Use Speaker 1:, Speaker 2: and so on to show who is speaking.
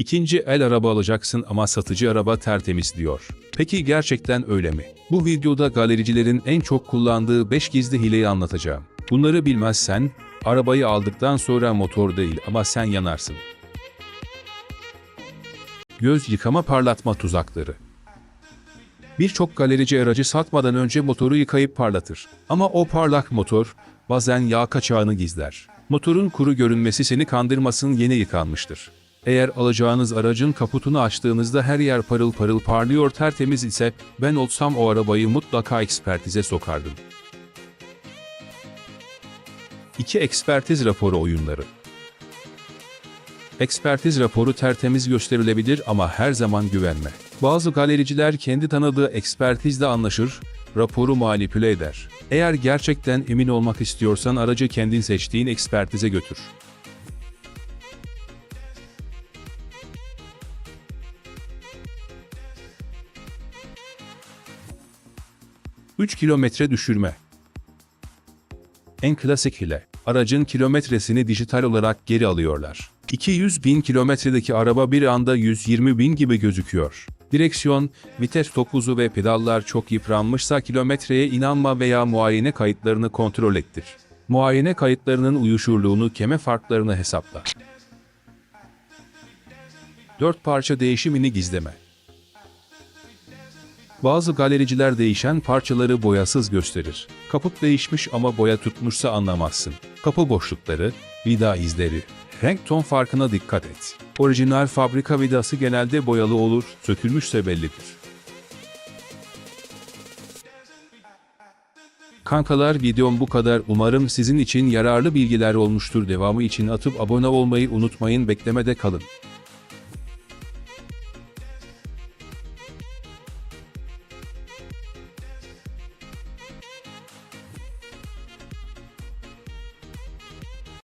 Speaker 1: İkinci el araba alacaksın ama satıcı araba tertemiz diyor. Peki gerçekten öyle mi? Bu videoda galericilerin en çok kullandığı 5 gizli hileyi anlatacağım. Bunları bilmezsen, arabayı aldıktan sonra motor değil ama sen yanarsın. Göz yıkama parlatma tuzakları. Birçok galerici aracı satmadan önce motoru yıkayıp parlatır. Ama o parlak motor bazen yağ kaçağını gizler. Motorun kuru görünmesi seni kandırmasın yeni yıkanmıştır. Eğer alacağınız aracın kaputunu açtığınızda her yer parıl parıl parlıyor tertemiz ise ben olsam o arabayı mutlaka ekspertize sokardım. 2. Ekspertiz raporu oyunları Ekspertiz raporu tertemiz gösterilebilir ama her zaman güvenme. Bazı galericiler kendi tanıdığı ekspertizle anlaşır, raporu manipüle eder. Eğer gerçekten emin olmak istiyorsan aracı kendin seçtiğin ekspertize götür. Üç kilometre düşürme. En klasik hile. Aracın kilometresini dijital olarak geri alıyorlar. 200 bin kilometredeki araba bir anda 120 bin gibi gözüküyor. Direksiyon, vites topuzu ve pedallar çok yıpranmışsa kilometreye inanma veya muayene kayıtlarını kontrol ettir. Muayene kayıtlarının uyuşurluğunu keme farklarını hesapla. 4 parça değişimini gizleme. Bazı galericiler değişen parçaları boyasız gösterir. Kaput değişmiş ama boya tutmuşsa anlamazsın. Kapı boşlukları, vida izleri, renk ton farkına dikkat et. Orijinal fabrika vidası genelde boyalı olur, sökülmüşse bellidir. Kankalar videom bu kadar. Umarım sizin için yararlı bilgiler olmuştur. Devamı için atıp abone olmayı unutmayın. Beklemede kalın.